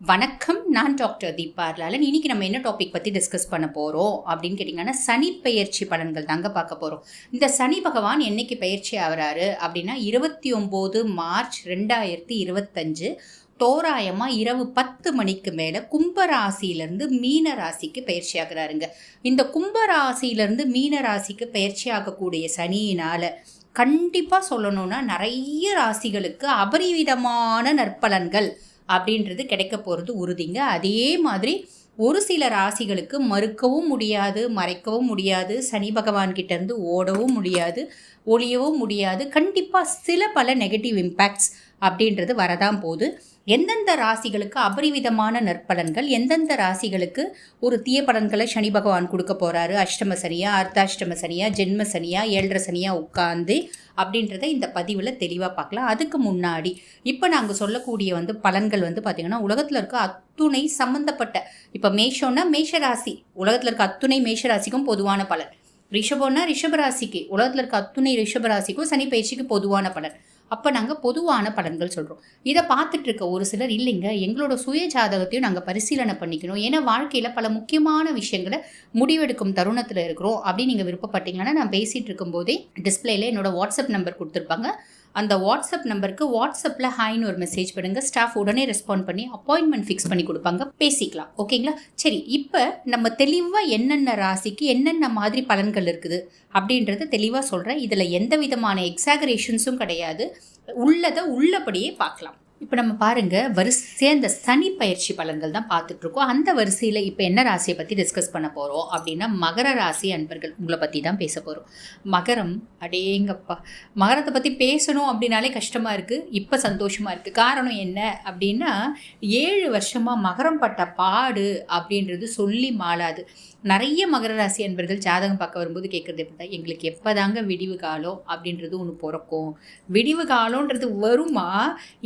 வணக்கம் நான் டாக்டர் தீபார்லாலன் லாலன் இன்னைக்கு நம்ம என்ன டாபிக் பற்றி டிஸ்கஸ் பண்ண போகிறோம் அப்படின்னு கேட்டிங்கன்னா சனி பெயர்ச்சி பலன்கள் தாங்க பார்க்க போகிறோம் இந்த சனி பகவான் என்னைக்கு பயிற்சி ஆகிறாரு அப்படின்னா இருபத்தி ஒம்பது மார்ச் ரெண்டாயிரத்தி இருபத்தஞ்சு தோராயமாக இரவு பத்து மணிக்கு மேலே கும்பராசியிலேருந்து மீன ராசிக்கு பயிற்சி ஆகிறாருங்க. இந்த கும்பராசியிலேருந்து மீன ராசிக்கு பயிற்சி ஆகக்கூடிய சனியினால் கண்டிப்பாக சொல்லணும்னா நிறைய ராசிகளுக்கு அபரிவிதமான நற்பலன்கள் அப்படின்றது கிடைக்க போகிறது உறுதிங்க. அதே மாதிரி ஒரு சில ராசிகளுக்கு மறுக்கவும் முடியாது மறைக்கவும் முடியாது சனி பகவான்கிட்டேருந்து ஓடவும் முடியாது ஒழியவும் முடியாது. கண்டிப்பாக சில பல நெகட்டிவ் இம்பேக்ட்ஸ் அப்படின்றது வரதான் போகுது. எந்தெந்த ராசிகளுக்கு அபரிவிதமான நற்பலன்கள் எந்தெந்த ராசிகளுக்கு ஒரு தீய பலன்களை சனி பகவான் கொடுக்க போகிறாரு அஷ்டம சனியா அர்த்தாஷ்டம சனியா ஜென்ம சனியா ஏழரை சனியா உட்காந்து அப்படின்றத இந்த பதிவில் தெளிவாக பார்க்கலாம். அதுக்கு முன்னாடி இப்போ நாங்கள் சொல்லக்கூடிய வந்து பலன்கள் வந்து பார்த்திங்கன்னா உலகத்தில் இருக்க அத்துணை சம்மந்தப்பட்ட இப்போ மேஷோன்னா மேஷராசி உலகத்தில் இருக்க அத்துணை மேஷராசிக்கும் பொதுவான பலன். ரிஷபம்னா ரிஷபராசிக்கு உலகத்தில் இருக்க அத்துணை ரிஷபராசிக்கும் சனி பயிற்சிக்கு பொதுவான பலன். அப்போ நாங்கள் பொதுவான பலன்கள் சொல்கிறோம் இதை பார்த்துட்டு இருக்க ஒரு சிலர் இல்லைங்க எங்களோட சுய ஜாதகத்தையும் நாங்கள் பரிசீலனை பண்ணிக்கணும். ஏன்னா வாழ்க்கையில் பல முக்கியமான விஷயங்களை முடிவெடுக்கும் தருணத்தில் இருக்கிறோம் அப்படின்னு நீங்கள் விருப்பப்பட்டீங்கன்னா நான் பேசிகிட்டு இருக்கும்போதே டிஸ்பிளேல என்னோட வாட்ஸ்அப் நம்பர் கொடுத்துருப்பாங்க. அந்த வாட்ஸ்அப் நம்பருக்கு வாட்ஸ்அப்பில் ஹாய்னு ஒரு மெசேஜ் பண்ணுங்க. ஸ்டாஃப் உடனே ரெஸ்பாண்ட் பண்ணி அப்பாயின்மெண்ட் ஃபிக்ஸ் பண்ணி கொடுப்பாங்க. பேசிக்கலாம். ஓகேங்களா சரி இப்போ நம்ம தெளிவாக என்னென்ன ராசிக்கு என்னென்ன மாதிரி பலன்கள் இருக்குது அப்படின்றத தெளிவாக சொல்கிறேன் இதில் எந்த விதமான எக்ஸாகரேஷன்ஸும் கிடையாது. உள்ளதை உள்ளபடியே பார்க்கலாம். இப்போ நம்ம பாருங்க வரிசையாக இந்த சனி பயிற்சி பலன்கள் தான் பார்த்துட்ருக்கோம். அந்த வரிசையில் இப்போ என்ன ராசியை பற்றி டிஸ்கஸ் பண்ண போகிறோம் அப்படின்னா மகர ராசி அன்பர்கள் உங்களை பற்றி தான் பேச போகிறோம் மகரம் அடேங்கப்பா. மகரத்தை பற்றி பேசணும் அப்படின்னாலே கஷ்டமாக இருக்குது இப்போ சந்தோஷமாக இருக்குது காரணம் என்ன அப்படின்னா ஏழு வருஷமாக மகரம் பட்ட பாடு அப்படின்றது சொல்லி மாளாது. நிறைய மகர ராசி அன்பர்கள் ஜாதகம் பார்க்க வரும்போது கேட்குறது எப்படி தான் எங்களுக்கு எப்போ தாங்க விடிவு காலம் அப்படின்றது ஒன்று பிறக்கும். விடிவு காலன்றது வருமா?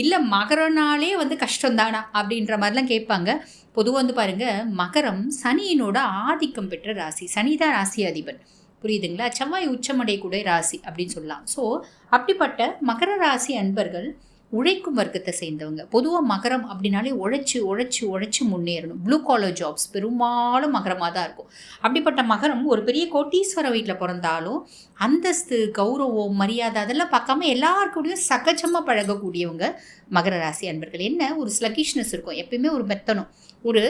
இல்லை மகரனாலே வந்து கஷ்டம்தானா அப்படின்ற மாதிரிலாம் கேட்பாங்க. பொதுவாக வந்து பாருங்கள் மகரம் சனியினோட ஆதிக்கம் பெற்ற ராசி. சனிதான் ராசி அதிபன். புரியுதுங்களா? செவ்வாய் உச்சமடையக்கூடிய ராசி அப்படின்னு சொல்லலாம். ஸோ அப்படிப்பட்ட மகர ராசி அன்பர்கள் உழைக்கும் வர்க்கத்தை சேர்ந்தவங்க. பொதுவாக மகரம் அப்படின்னாலே உழைச்சி உழைச்சி உழைச்சி முன்னேறணும். ப்ளூ காலர் ஜாப்ஸ் பெரும்பாலும் மகரமாக தான் இருக்கும். அப்படிப்பட்ட மகரம் ஒரு பெரிய கோட்டீஸ்வர வீட்டில் பிறந்தாலும் அந்தஸ்து கௌரவம் மரியாதை அதெல்லாம் பார்க்காம எல்லாருக்கூடையும் சகஜமாக பழகக்கூடியவங்க மகர ராசி அன்பர்கள். என்ன? ஒரு ஸ்லகிஷ்னஸ் இருக்கும். எப்பயுமே ஒரு மெத்தனும். ஒரு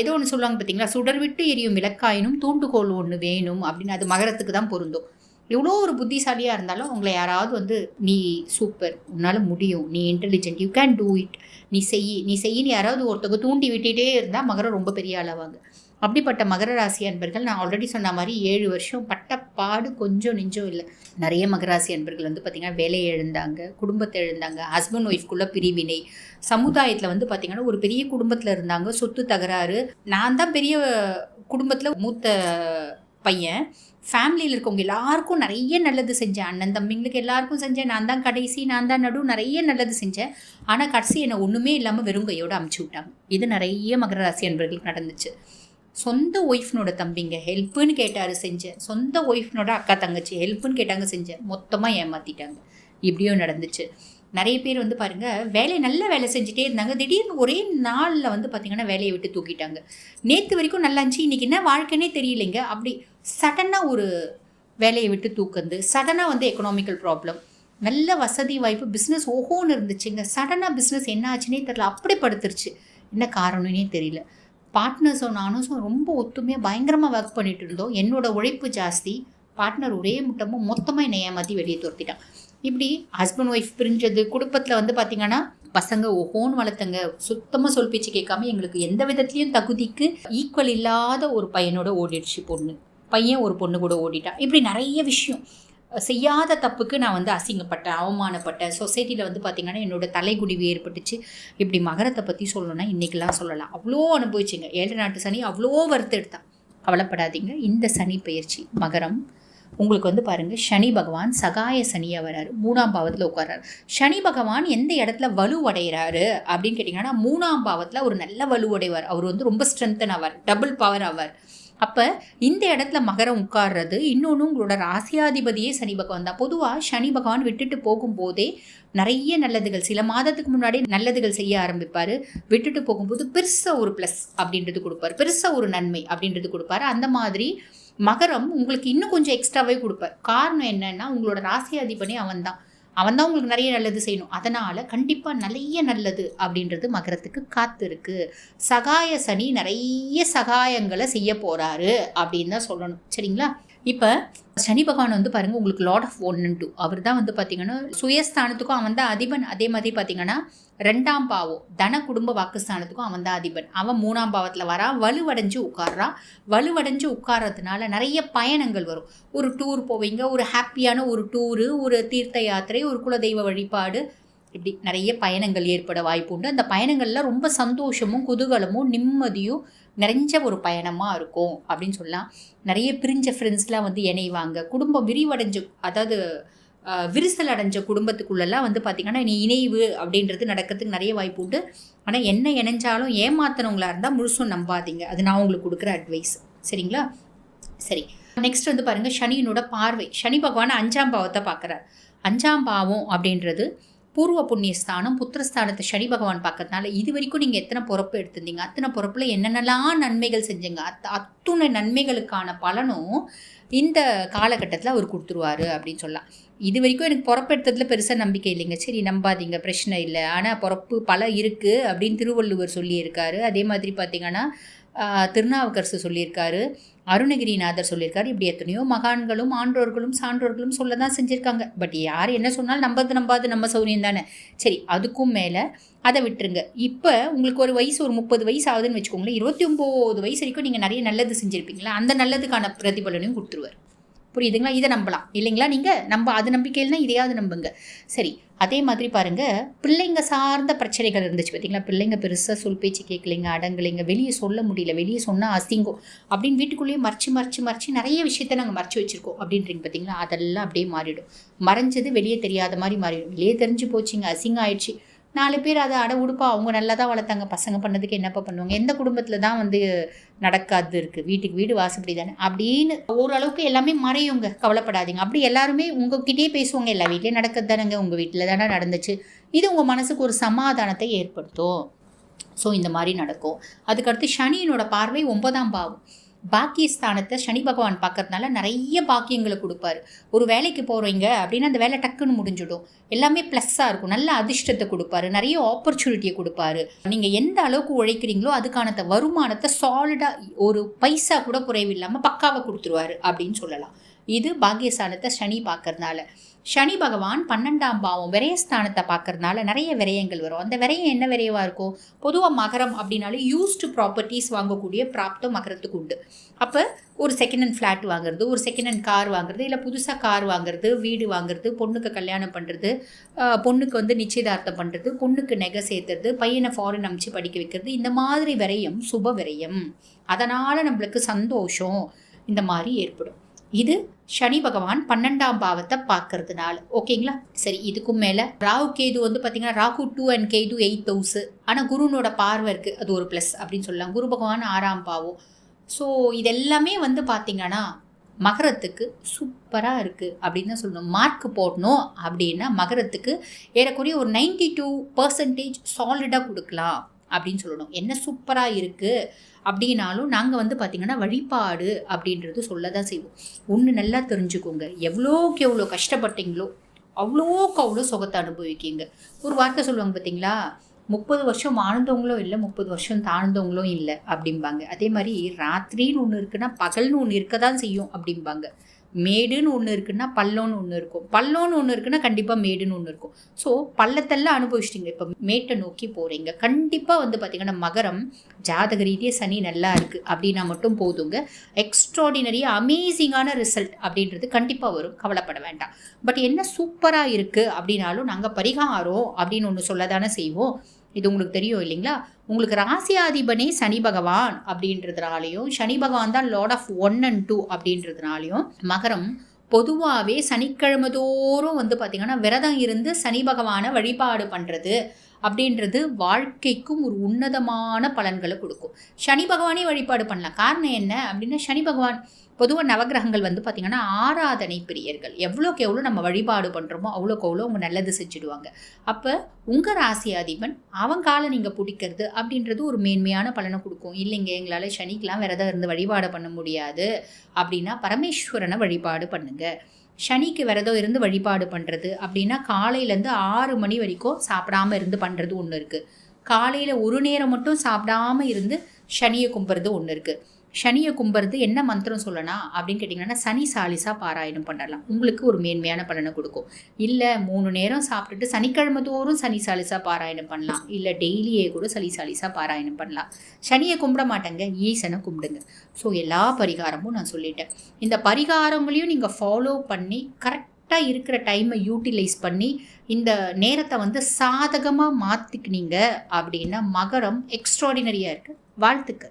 ஏதோ ஒன்று சொல்லுவாங்க பார்த்தீங்களா? சுடர் விட்டு எரியும் விளக்காயினும் தூண்டுகோல் ஒன்று வேணும் அப்படின்னு அது மகரத்துக்கு தான் பொருந்தும். எவ்வளோ ஒரு புத்திசாலியாக இருந்தாலும் அவங்கள யாராவது வந்து நீ சூப்பர் உன்னால் முடியும். நீ intelligent you can do it நீ செய் நீ செய்யின்னு யாராவது ஒருத்தவங்க தூண்டி விட்டுகிட்டே இருந்தால் மகரம் ரொம்ப பெரிய அளவாங்க அப்படிப்பட்ட மகர ராசி அன்பர்கள் நான் ஆல்ரெடி சொன்ன மாதிரி ஏழு வருஷம் பட்ட பாடு கொஞ்சம் நெஞ்சம் இல்லை. நிறைய மகராசி அன்பர்கள் வந்து பார்த்திங்கன்னா வேலையை எழுந்தாங்க குடும்பத்தை எழுந்தாங்க ஹஸ்பண்ட் ஒய்ஃப்குள்ளே பிரிவினை. சமுதாயத்தில் வந்து பார்த்திங்கன்னா ஒரு பெரிய குடும்பத்தில் இருந்தாங்க சொத்து தகராறு. நான் தான் பெரிய குடும்பத்தில் மூத்த பையன். ஃபேமிலியில் இருக்கவங்க எல்லாருக்கும் நிறைய நல்லது செஞ்சேன். அண்ணன் தம்பிங்களுக்கு எல்லாருக்கும் செஞ்சேன். நான் தான் கடைசி நான் தான் நடு நிறைய நல்லது செஞ்சேன். ஆனால் கடைசி என்னை ஒன்றுமே இல்லாமல் வெறும் கையோடு அமுச்சு விட்டாங்க. இது நிறைய மகர ராசி அன்பர்களுக்கு நடந்துச்சு. சொந்த ஒய்ஃப்னோட தம்பிங்க ஹெல்ப்புன்னு கேட்டார் செஞ்சேன். சொந்த ஒய்ஃப்னோட அக்கா தங்கச்சி ஹெல்ப்புன்னு கேட்டாங்க செஞ்சேன். மொத்தமாக ஏமாற்றிட்டாங்க இப்படியும் நடந்துச்சு. நிறைய பேர் வந்து பாருங்கள் வேலையை நல்ல வேலை செஞ்சுட்டே இருந்தாங்க. திடீர்னு ஒரே நாளில் வந்து பார்த்திங்கன்னா வேலையை விட்டு தூக்கிட்டாங்க. நேற்று வரைக்கும் நல்லா இருந்துச்சு இன்றைக்கி என்ன வாழ்க்கைனே தெரியலைங்க. அப்படி சடனாக ஒரு வேலையை விட்டு தூக்குந்து சடனாக வந்து எக்கனாமிக்கல் ப்ராப்ளம் நல்ல வசதி வாய்ப்பு பிஸ்னஸ் ஓஹோன்னு இருந்துச்சுங்க. சடனாக பிஸ்னஸ் என்ன ஆச்சுன்னே தெரில அப்படி படுத்துருச்சு. என்ன காரணம்னே தெரியல. பார்ட்னர்ஸும் நானும் ரொம்ப ஒத்துமையாக பயங்கரமாக ஒர்க் பண்ணிட்டு இருந்தோம். என்னோடய உழைப்பு ஜாஸ்தி. பார்ட்னர் ஒரே முட்டமும் மொத்தமாக என்னை ஏமாற்றி வெளியே துரத்திட்டான். இப்படி ஹஸ்பண்ட் ஒய்ஃப் பிரிஞ்சது குடும்பத்தில் வந்து பார்த்திங்கன்னா பசங்க ஓஹோன்னு வளர்த்தங்க. சுத்தமாக சொல் பேச்சு கேட்காம எங்களுக்கு எந்த விதத்துலையும் தகுதிக்கு ஈக்குவல் இல்லாத ஒரு பையனோட ஓடிடுச்சு பொண்ணு. பையன் ஒரு பொண்ணு கூட ஓடிட்டான் இப்படி நிறைய விஷயம். செய்யாத தப்புக்கு நான் வந்து அசிங்கப்பட்டேன் அவமானப்பட்டேன். சொசைட்டியில் வந்து பார்த்திங்கன்னா என்னோட தலைகுடிவு ஏற்பட்டுச்சு. இப்படி மகரத்தை பற்றி சொல்லணும்னா இன்றைக்கெலாம் சொல்லலாம். அவ்வளோ அனுபவிச்சிங்க. ஏழு நாட்டு சனி அவ்வளோ வருத்தெடுத்தான் கவலைப்படாதீங்க. இந்த சனி பயிற்சி மகரம். உங்களுக்கு வந்து பாருங்கள் சனி பகவான் சகாய சனியாக வராரு. மூணாம் பாவத்தில் உட்காராரு சனி பகவான் எந்த இடத்துல வலுவடைகிறாரு அப்படின்னு கேட்டிங்கன்னா மூணாம் பாவத்தில் ஒரு நல்ல வலுவடைவார். அவர் வந்து ரொம்ப ஸ்ட்ரென்தன் ஆவார் டபுள் பவர் ஆவார். அப்போ இந்த இடத்துல மகரம் உட்கார்றது இன்னொன்று உங்களோட ராசியாதிபதியே சனி பகவான் தான். பொதுவாக சனி பகவான் விட்டுட்டு போகும்போதே நிறைய நல்லதுகள் சில மாதத்துக்கு முன்னாடி நல்லதுகள் செய்ய ஆரம்பிப்பார். விட்டுட்டு போகும்போது பெருசாக ஒரு ப்ளஸ் அப்படின்றது கொடுப்பாரு. பெருசாக ஒரு நன்மை அப்படின்றது கொடுப்பாரு. அந்த மாதிரி மகரம் உங்களுக்கு இன்னும் கொஞ்சம் எக்ஸ்ட்ராவே கொடுப்பார். காரணம் என்னன்னா உங்களோட ராசி அதிபனே அவன் தான் அவன் தான் உங்களுக்கு நிறைய நல்லது செய்யணும். அதனால் கண்டிப்பாக நிறைய நல்லது அப்படின்றது மகரத்துக்கு காத்து இருக்கு. சகாய சனி நிறைய சகாயங்களை செய்ய போகிறாரு அப்படின்னு தான் சொல்லணும். சரிங்களா? இப்போ சனி பகவான் வந்து பாருங்கள் உங்களுக்கு lord of one and two அவர் தான் வந்து பார்த்தீங்கன்னா சுயஸ்தானத்துக்கும் அவன் தான் அதிபன். அதே மாதிரி பார்த்தீங்கன்னா ரெண்டாம் பாவம் தன குடும்ப வாக்குஸ்தானத்துக்கும் அவன் தான் அதிபன். அவன் மூணாம் பாவத்தில் வரான் வலுவடைஞ்சு உட்கார்றான் வலுவடைஞ்சு உட்கார்றதுனால நிறைய பயணங்கள் வரும். ஒரு டூர் போவீங்க ஒரு ஹாப்பியான ஒரு டூரு ஒரு தீர்த்த யாத்திரை ஒரு குலதெய்வ வழிபாடு இப்படி நிறைய பயணங்கள் ஏற்பட வாய்ப்பு உண்டு. அந்த பயணங்களில் ரொம்ப சந்தோஷமும் குதூகலமும் நிம்மதியும் நிறைஞ்ச ஒரு பயணமாக இருக்கும் அப்படின்னு சொல்லலாம். நிறைய பிரிஞ்ச ஃப்ரெண்ட்ஸ்லாம் வந்து இணைவாங்க. குடும்பம் விரிவடைஞ்ச அதாவது விரிசல் அடைஞ்ச குடும்பத்துக்குள்ளெல்லாம் வந்து பார்த்திங்கன்னா நீ இணைவு அப்படின்றது நடக்கிறதுக்கு நிறைய வாய்ப்பு உண்டு. ஆனால் என்ன இணைஞ்சாலும் ஏமாத்தினவங்களாக இருந்தால் முழுசும் நம்பாதீங்க. அது நான் உங்களுக்கு கொடுக்குற அட்வைஸ் சரிங்களா? சரி. நெக்ஸ்ட் வந்து பாருங்கள் சனியினோட பார்வை. சனி பகவான் அஞ்சாம் பாவத்தை பார்க்குறார். அஞ்சாம் பாவம் அப்படின்றது பூர்வ புண்ணியஸ்தானம் புத்திரஸ்தானத்தை சனி பகவான் பார்க்கறதுனால இது வரைக்கும் நீங்கள் எத்தனை பொறுப்பு எடுத்திருந்தீங்க? அத்தனை பொறுப்பில் என்னென்னலாம் நன்மைகள் செஞ்சீங்க? அத் அத்துணை நன்மைகளுக்கான பலனும் இந்த காலகட்டத்தில் அவர் கொடுத்துருவாரு அப்படின்னு சொல்லலாம். இது வரைக்கும் எனக்கு பொறப்பெடுத்ததில் பெருசாக நம்பிக்கை இல்லைங்க. சரி நம்பாதீங்க பிரச்சனை இல்லை. ஆனால் பொறப்பு பல இருக்குது அப்படின்னு திருவள்ளுவர் சொல்லியிருக்காரு. அதே மாதிரி பார்த்திங்கன்னா திருநாவுக்கரசு சொல்லியிருக்காரு அருணகிரிநாதர் சொல்லியிருக்காரு இப்படி எத்தனையோ மகான்களும் ஆன்றோர்களும் சான்றோர்களும் சொல்ல தான் செஞ்சுருக்காங்க. பட் யார் என்ன சொன்னாலும் நம்பது நம்பாது நம்ம சௌரியம் தானே. சரி அதுக்கும் மேலே அதை விட்டுருங்க. இப்போ உங்களுக்கு ஒரு வயசு ஒரு முப்பது வயசு ஆகுதுன்னு வச்சுக்கோங்களேன் இருபத்தி ஒம்பது வயசு வரைக்கும் நீங்கள் நிறைய நல்லது செஞ்சுருப்பீங்களா? அந்த நல்லதுக்கான பிரதிபலனையும் கொடுத்துருவார். புரியுதுங்களா? இதை நம்பலாம். இல்லைங்களா? நீங்கள் நம்ப அது நம்பிக்கையில்னா இதையாவது நம்புங்க. சரி அதே மாதிரி பாருங்கள் பிள்ளைங்க சார்ந்த பிரச்சனைகள் இருந்துச்சு பார்த்தீங்களா பிள்ளைங்க பெருசாக சொல் பேச்சு கேட்கலைங்க அடங்கலைங்க வெளியே சொல்ல முடியல வெளியே சொன்னால் அசிங்கம் அப்படின்னு வீட்டுக்குள்ளேயே மறைச்சு மறைச்சு மறைச்சு நிறைய விஷயத்த நாங்கள் மறைச்சு வச்சுருக்கோம் அப்படின்றீங்க பார்த்தீங்களா அதெல்லாம் அப்படியே மாறிடும். மறைஞ்சது வெளியே தெரியாத மாதிரி மாறிடும். வெளியே தெரிஞ்சு போச்சுங்க அசிங்கம் ஆயிடுச்சு. நாலு பேர் அதை அட உடுப்பா அவங்க நல்லா தான் வளர்த்தாங்க பசங்க பண்ணதுக்கு என்னப்பா பண்ணுவாங்க? எந்த குடும்பத்தில் தான் வந்து நடக்காது இருக்குது வீட்டுக்கு வீடு வாசப்படி தானே. அப்படின்னு ஓரளவுக்கு எல்லாமே மறையுங்க. கவலைப்படாதீங்க. அப்படி எல்லாருமே உங்ககிட்டயே பேசுவாங்க. எல்லா வீட்லேயும் நடக்கிறது தானேங்க. உங்கள் வீட்டில் தானே நடந்துச்சு. இது உங்கள் மனசுக்கு ஒரு சமாதானத்தை ஏற்படுத்தும். ஸோ இந்த மாதிரி நடக்கும். அதுக்கடுத்து சனியினோட பார்வை ஒன்பதாம் பாவம். பாக்கியஸ்தானத்தை சனி பகவான் பார்க்கறதுனால நிறைய பாக்கியங்களை கொடுப்பாரு. ஒரு வேலைக்கு போகிறீங்க அப்படின்னா அந்த வேலை டக்குன்னு முடிஞ்சிடும். எல்லாமே ப்ளஸ்ஸாக இருக்கும். நல்ல அதிர்ஷ்டத்தை கொடுப்பாரு. நிறைய ஆப்பர்ச்சுனிட்டியை கொடுப்பாரு. நீங்கள் எந்த அளவுக்கு உழைக்கிறீங்களோ அதுக்கான வருமானத்தை சாலிடாக ஒரு பைசா கூட குறைவில்லாமல் பக்காவை கொடுத்துருவாரு அப்படின்னு சொல்லலாம். இது பாக்கியஸ்தானத்தை சனி பார்க்கறதுனால. சனி பகவான் பன்னெண்டாம் பாவம் விரயஸ்தானத்தை பார்க்கறதுனால நிறைய விரயங்கள் வரும். அந்த விரயம் என்ன விரைவாக இருக்கும்? பொதுவாக மகரம் அப்படின்னாலே யூஸ்டு ப்ராப்பர்ட்டிஸ் வாங்கக்கூடிய பிராப்தம் மகரத்துக்கு உண்டு. அப்போ ஒரு செகண்ட் ஹேண்ட் ஃப்ளாட் வாங்குறது ஒரு செகண்ட் ஹேண்ட் கார் வாங்குறது இல்லை புதுசாக கார் வாங்குறது வீடு வாங்குறது பொண்ணுக்கு கல்யாணம் பண்ணுறது பொண்ணுக்கு வந்து நிச்சயதார்த்தம் பண்ணுறது பொண்ணுக்கு நெகை சேர்த்துறது பையனை ஃபாரின் அமிச்சு படிக்க வைக்கிறது இந்த மாதிரி விரயம் சுப விரயம். அதனால் நம்மளுக்கு சந்தோஷம் இந்த மாதிரி ஏற்படும். இது சனி பகவான் பன்னெண்டாம் பாவத்தை பார்க்கறதுனால. ஓகேங்களா? சரி இதுக்கும் மேலே. ராகு கேது வந்து பார்த்தீங்கன்னா Rahu two and Ketu eight house ஆனால் குருனோட பார்வை இருக்குது அது ஒரு ப்ளஸ் அப்படின்னு சொல்லலாம். குரு பகவான் ஆறாம் பாவம். ஸோ இதெல்லாமே வந்து பார்த்தீங்கன்னா மகரத்துக்கு சூப்பராக இருக்குது அப்படின்னு தான் சொல்லணும். மார்க் போடணும் அப்படின்னா மகரத்துக்கு ஏறக்குறைய ஒரு நைன்டி டூ பர்சன்டேஜ் சாலிடாக கொடுக்கலாம். அப்படின்னு சொல்லணும். என்ன சூப்பராக இருக்குது அப்படின்னாலும் நாங்கள் வந்து பார்த்திங்கன்னா வழிபாடு அப்படின்றது சொல்ல தான் செய்வோம். ஒன்று நல்லா தெரிஞ்சுக்கோங்க. எவ்வளோக்கு எவ்வளோ கஷ்டப்பட்டீங்களோ அவ்வளோக்கு அவ்வளோ சுகத்தை அனுபவிக்கிங்க. ஒரு வார்த்தை சொல்லுவாங்க பார்த்தீங்களா முப்பது வருஷம் வாழ்ந்தவங்களும் இல்லை முப்பது வருஷம் தாழ்ந்தவங்களும் இல்லை அப்படிம்பாங்க. அதே மாதிரி ராத்திரின்னு ஒன்று இருக்குன்னா பகல்னு ஒன்று இருக்க தான் செய்யும் அப்படிம்பாங்க. மேடுன்னு ஒன்று இருக்குன்னா பல்லோன்னு ஒன்று இருக்கும். பல்லோன்னு ஒன்று இருக்குன்னா கண்டிப்பாக மேடுன்னு ஒன்று இருக்கும். ஸோ பள்ளத்தெல்லாம் அனுபவிச்சிட்டிங்க. இப்போ மேட்டை நோக்கி போகிறீங்க கண்டிப்பாக வந்து பார்த்திங்கன்னா மகரம் ஜாதக ரீதியாக சனி நல்லா இருக்குது அப்படின்னா மட்டும் போதுங்க. எக்ஸ்ட்ராடினரியாக அமேசிங்கான ரிசல்ட் அப்படின்றது கண்டிப்பாக வரும். கவலைப்பட வேண்டாம். பட் என்ன சூப்பராக இருக்குது அப்படின்னாலும் நாங்கள் பரிகாரம் அப்படின்னு ஒன்று சொல்ல தானே செய்வோம். இது உங்களுக்கு தெரியும் இல்லைங்களா? உங்களுக்கு ராசியாதிபனே சனி பகவான் அப்படின்றதுனாலையும் சனி பகவான் தான் lord of one and two அப்படின்றதுனாலையும் மகரம் பொதுவாகவே சனிக்கிழமை தோறும் வந்து பார்த்திங்கன்னா விரதம் இருந்து சனி பகவானை வழிபாடு பண்ணுறது அப்படின்றது வாழ்க்கைக்கும் ஒரு உன்னதமான பலன்களை கொடுக்கும். சனி பகவானே வழிபாடு பண்ணலாம். காரணம் என்ன அப்படின்னா சனி பகவான் பொதுவாக நவகிரகங்கள் வந்து பார்த்திங்கன்னா ஆராதனை பிரியர்கள். எவ்வளோக்கு எவ்வளோ நம்ம வழிபாடு பண்ணுறோமோ அவ்வளோக்கு அவ்வளோ அவங்க நல்லது செஞ்சுடுவாங்க. அப்போ உங்கள் ராசி அதிபன் அவங்கால காலை நீங்கள் பிடிக்கிறது அப்படின்றது ஒரு மேன்மையான பலனை கொடுக்கும். இல்லைங்க எங்களால் சனிக்கெலாம் விரதம் இருந்து வழிபாடு பண்ண முடியாது அப்படின்னா பரமேஸ்வரனை வழிபாடு பண்ணுங்க. சனிக்கு விரதம் இருந்து வழிபாடு பண்ணுறது அப்படின்னா காலையிலேருந்து ஆறு மணி வரைக்கும் சாப்பிடாம இருந்து பண்ணுறது ஒன்று இருக்குது காலையில் ஒரு நேரம் மட்டும் சாப்பிடாம இருந்து சனியை கும்புறது ஒன்று இருக்குது சனியை கும்புறது என்ன மந்திரம் சொல்லலாம் அப்படின்னு கேட்டிங்கன்னா சனி சாலிசா பாராயணம் பண்ணலாம். உங்களுக்கு ஒரு மேன்மையான பலனை கொடுக்கும். இல்லை மூணு நேரம் சாப்பிட்டுட்டு சனிக்கிழமை தோறும் சனி சாலிசா பாராயணம் பண்ணலாம். இல்லை டெய்லியே கூட சனி சாலிசா பாராயணம் பண்ணலாம். சனியை கும்பிட மாட்டேங்க ஈசனை கும்பிடுங்க. ஸோ எல்லா பரிகாரமும் நான் சொல்லிட்டேன். இந்த பரிகாரங்களையும் நீங்கள் ஃபாலோ பண்ணி கரெக்டாக இருக்கிற டைமை யூட்டிலைஸ் பண்ணி இந்த நேரத்தை வந்து சாதகமாக மாற்றிக்கினீங்க அப்படின்னா மகரம் எக்ஸ்ட்ராடினரியாக இருக்குது வாழ்த்துக்கள்.